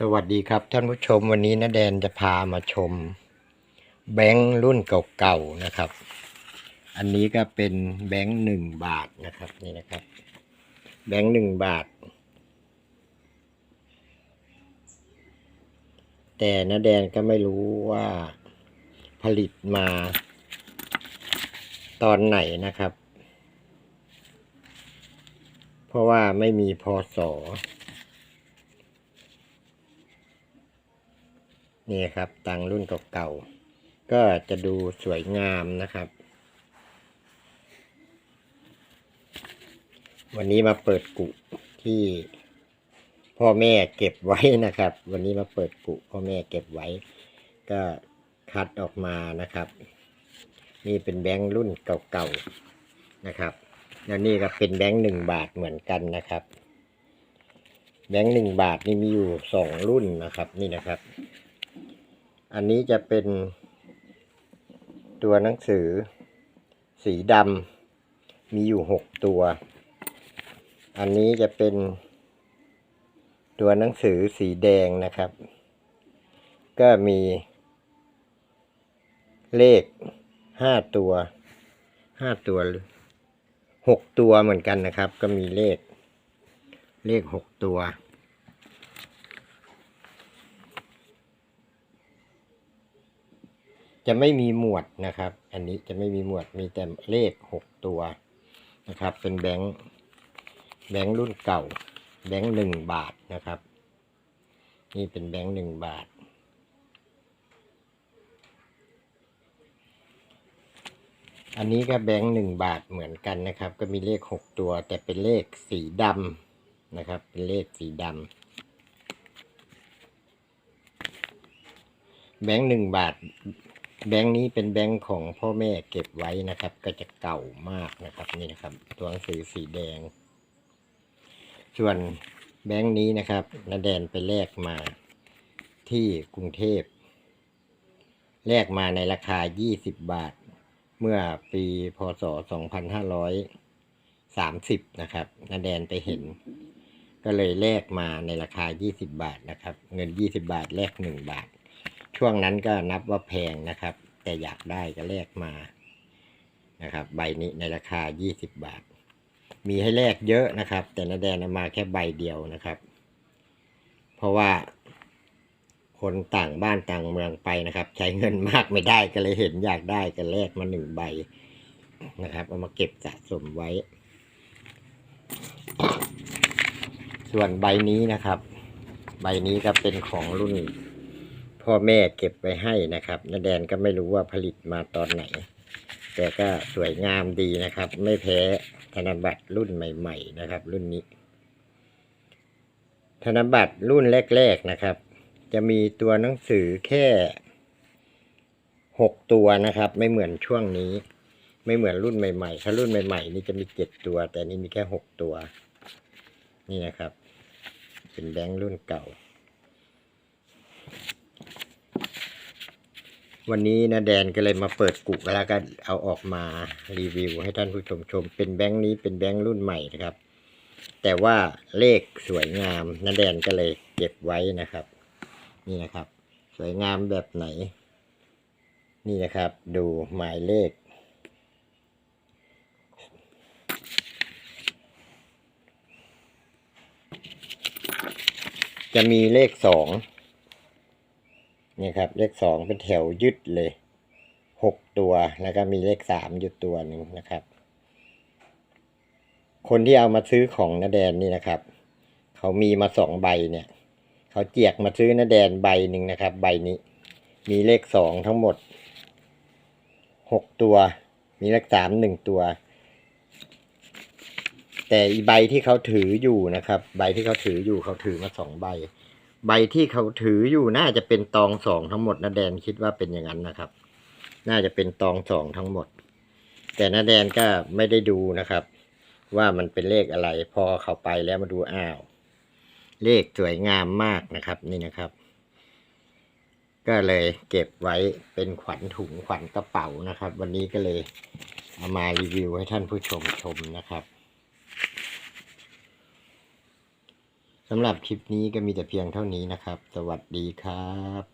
สวัสดีครับท่านผู้ชมวันนี้นะแดนจะพามาชม แบงค์รุ่นเก่าๆนะครับ อันนี้ก็เป็นแบงค์หนึ่งบาทนะครับนี่นะครับ แบงค์หนึ่งบาท แต่นะแดนก็ไม่รู้ว่าผลิตมาตอนไหนนะครับ เพราะว่าไม่มีพศ นี่ครับตังรุ่นเก่าๆก็จะดูสวยงามนะครับ วันนี้มาเปิดกุที่พ่อแม่เก็บไว้นะครับ วันนี้มาเปิดกุพ่อแม่เก็บไว้ ก็คัดออกมานะครับ นี่เป็นแบงค์รุ่นเก่าๆนะครับ แล้วนี่ก็เป็นแบงค์หนึ่งบาทเหมือนกันนะครับ แบงค์หนึ่งบาทนี่มีอยู่สองรุ่นนะครับ นี่นะครับ อันนี้จะเป็นตัวหนังสือ สีดำมีอยู่หกตัว อันนี้จะเป็นตัวหนังสือสีแดงนะครับ ก็มีเลขห้าตัวห้าตัวหรือหกตัวเหมือนกันนะครับ ก็มีเลข เลขหกตัว จะไม่มีหมวดนะครับ อันนี้จะไม่มีหมวดมีแต่เลขหกตัวนะครับ เป็นแบงค์แบงค์รุ่นเก่า แบงค์หนึ่งบาทนะครับ นี่เป็นแบงค์หนึ่งบาท อันนี้ก็แบงค์หนึ่งบาทเหมือนกันนะครับ ก็มีเลขหกตัว แต่เป็นเลขสีดำนะครับ เป็นเลขสีดำแบงค์หนึ่งบาท แบงค์นี้เป็นแบงค์ของพ่อแม่เก็บไว้นะครับ ก็จะเก่ามากนะครับนี่นะครับ ตัวหนังสือสีแดง ส่วนแบงค์นี้นะครับนาแดนไปแลกมาที่กรุงเทพแลกมาในราคา 20 บาท เมื่อปีพศ 2530 นะครับนาแดนไปเห็น ก็เลยแลกมาในราคา 20 บาทนะครับ เงิน 20 บาทแลก 1 บาท ช่วงนั้นก็นับว่าแพงนะครับ แต่อยากได้ก็แลกมานะครับ ใบนี้ในราคา 20 บาท มีให้แลกเยอะนะครับ แต่นาแดนมาแค่ใบเดียวนะครับ เพราะว่า คนต่างบ้านต่างเมืองไปนะครับ ใช้เงินมากไม่ได้ก็เลยเห็นอยากได้ก็แลกมาหนึ่งใบนะครับเอามาเก็บสะสมไว้ ส่วนใบนี้นะครับ ใบนี้ก็เป็นของรุ่น พ่อแม่เก็บไว้ให้นะครับนาแดนก็ไม่รู้ว่าผลิตมาตอนไหน แต่ก็สวยงามดีนะครับ ไม่แพ้ธนบัตรรุ่นใหม่ ๆ นะครับ รุ่นนี้ ธนบัตรรุ่นแรก ๆนะครับ จะมีตัวหนังสือแค่หกตัวนะครับ ไม่เหมือนช่วงนี้ ไม่เหมือนรุ่นใหม่ ๆ ถ้ารุ่นใหม่ ๆ นี่จะมีเจ็ดตัว แต่นี่มีแค่หกตัว นี่นะครับ เป็นแบงค์รุ่นเก่า วันนี้นะแดนก็เลยมาเปิดกุกแล้วก็เอาออกมารีวิว ให้ท่านผู้ชมชม เป็นแบงค์นี้เป็นแบงค์รุ่นใหม่นะครับ แต่ว่าเลขสวยงามนะแดนก็เลยเก็บไว้นะครับ นี่นะครับ สวยงามแบบไหน นี่นะครับ ดูหมายเลข จะมีเลขสอง นี่ครับ เลขสองเป็นแถวยึดเลยหกตัว แล้วก็มีเลขสามอยู่ตัวหนึ่งนะครับ คนที่เอามาซื้อของนาแดนนี่นะครับ เขามีมาสองใบเนี่ย เขาเจียกมาซื้อนาแดนใบหนึ่งนะครับ ใบนี้ มีเลขสองทั้งหมดหกตัว มีเลขสามหนึ่งตัว แต่อีใบที่เขาถืออยู่นะครับ ใบที่เขาถืออยู่เขาถือมาสองใบ ใบที่เขาถืออยู่น่าจะเป็นตองสองทั้งหมดนะแดนคิดว่าเป็นอย่างนั้นนะครับ น่าจะเป็นตองสองทั้งหมด แต่นาแดนก็ไม่ได้ดูนะครับ ว่ามันเป็นเลขอะไร พอเขาไปแล้วมาดูอ้าว เลขสวยงามมากนะครับ นี่นะครับ ก็เลยเก็บไว้เป็นขวัญถุงขวัญกระเป๋านะครับ วันนี้ก็เลยเอามารีวิวให้ท่านผู้ชมชมนะครับ สำหรับคลิปนี้ก็มีแต่เพียงเท่านี้นะครับ สวัสดีครับ